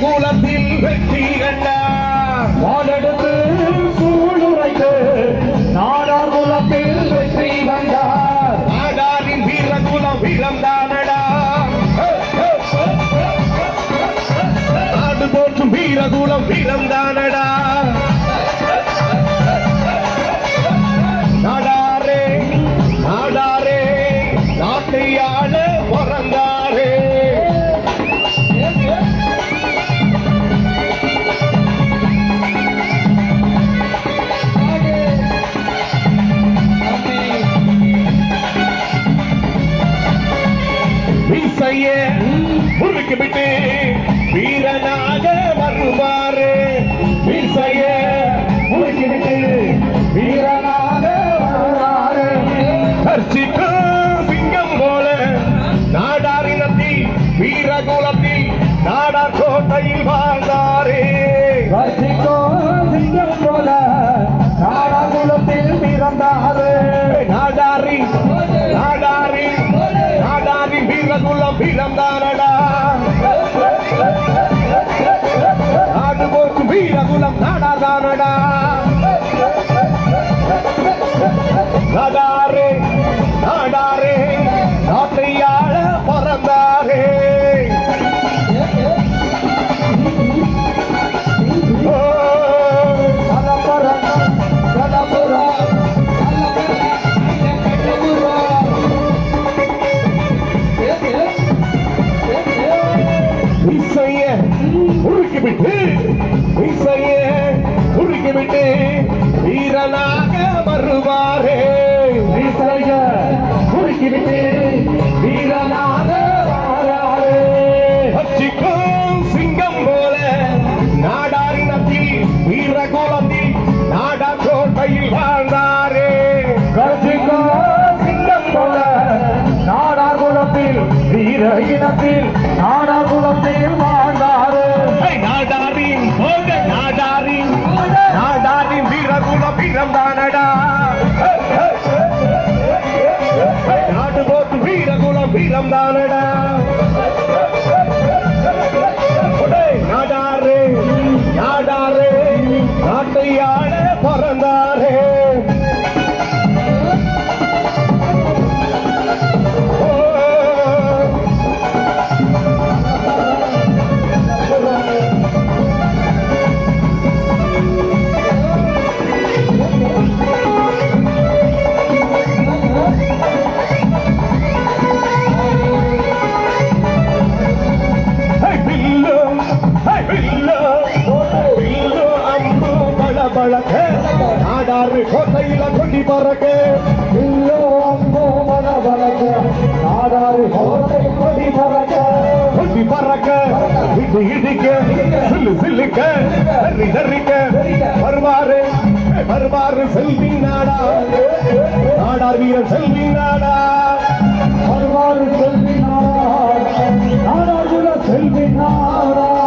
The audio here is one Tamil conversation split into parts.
குலத்தில் வெற்றி கண்டார். வாழெடுத்து சூளுரைத்து நாடார் குலத்தில் வெற்றி வந்தார் நாடாரின் வீர குலம் இழந்தானடா நாடு போற்றும் வீர குலம் இழந்தான் உருக்கி விட்டு இசைய உருக்கி விட்டு வீரனாக வருவாரே. இசைய உருக்கி விட்டு வீரனாக வாராரே. அச்சிக்கும் சிங்கம் போல நாடாரினத்தில் வீரகுலத்தில் நாடா கோட்டையில் வாழ்ந்தாரே. கட்சிக்கும் சிங்கம் போல நாடார் குலத்தில் வீர இனத்தில் வீரகுலம் கொடி பறக்க பில்லு, அம்பு, பளபளக்க, நாடாறு கோட்டை கொடி பறக்க. கொடி பறக்க. இடி இடிக்க. சில்லு சில்லுக்க. தறி தறிக்க. வருவாரு வருவாரு செல்வி நாடா. நாடார் வீரர் செல்வி நாடா. வருவாரு செல்வி நாடா. நாடார் வீரர் செல்வி நாடா.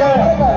Yeah.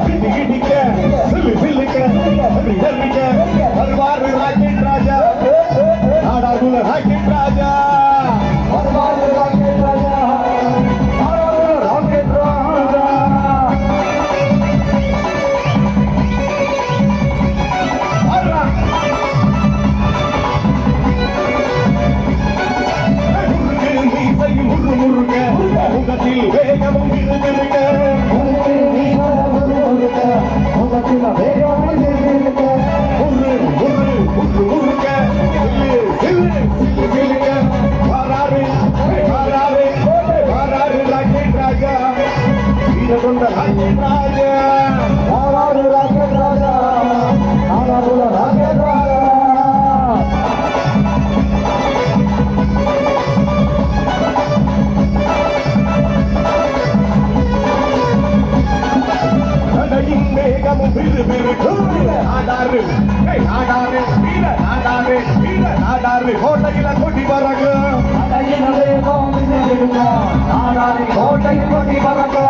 நாடாரு கோட்டையில கொடி பறகு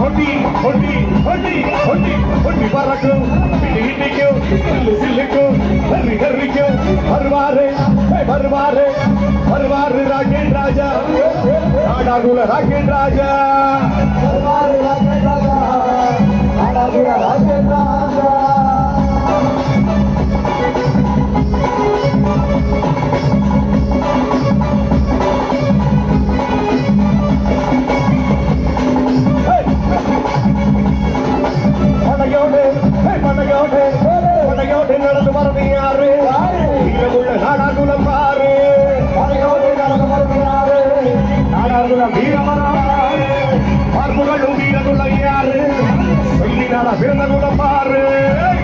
கொடி கொடி கொடி கொடி கொடி பறக்கும் இடி இடிக்கும் சில்லு சில்லுக்கும் கறி கறிக்கும் வருவாரு ஏய், வருவாரு வருவாரு ராக்கெட் ராஜா நாடாகுல ராக்கெட் ராஜா வருவாரு ராக்கெட் ராஜா நாடாகுல ராக்கெட் ராஜா பாரு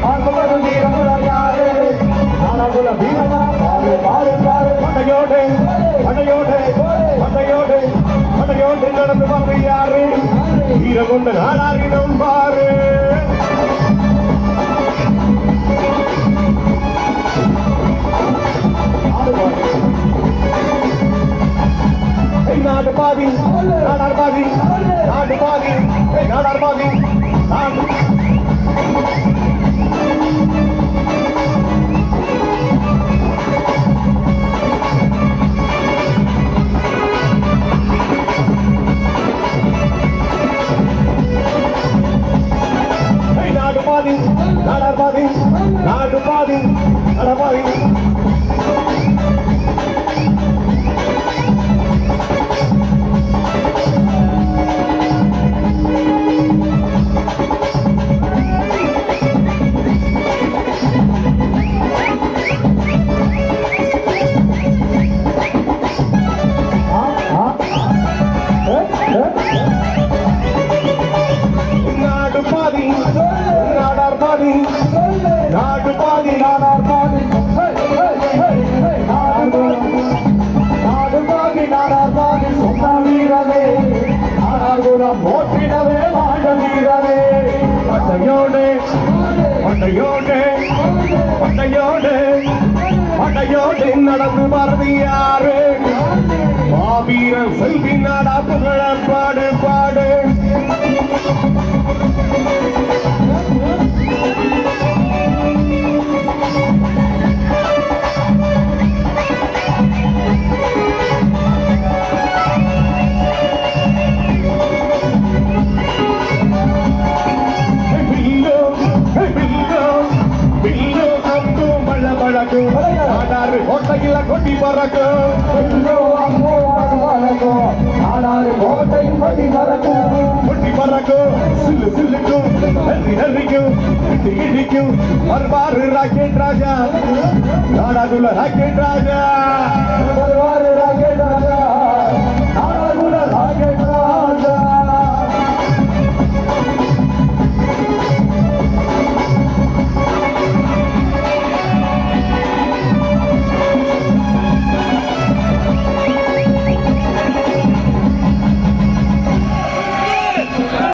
பார்ப்புகளும் வீரகுலம் யாரு நாடாளுமன்ற வீரமராறு பாரு பாரு படையோடு படையோடு படையோடு படையோடு நடந்து வந்து யாரு? வீரகுண்ட நாடாரிடம் பாரு நாடு பாதி நாடார் பாதி நாடு பாதி நாடார் பாதி நாடு பாதி நாடார் பாதி நாடு பாதி நாடார் பாதி நாடு பாதி நாடார் பாதி சொந்த போற்றிடவே வாழ பட்டையோடு பட்டையோடு பட்டையோடு பட்டையோடு நடந்து மாவீரன் செல்வி நாடா புகழ பாடு பாடு. பறக்கு கொட்டி பறக்கு சில்லு சில்லுக்கும் நெறி நெறிக்கும் இடி இடிக்கும் வருவாரு ராக்கெட் ராஜா நாடாதுல ராக்கெட் ராஜா வருவாரு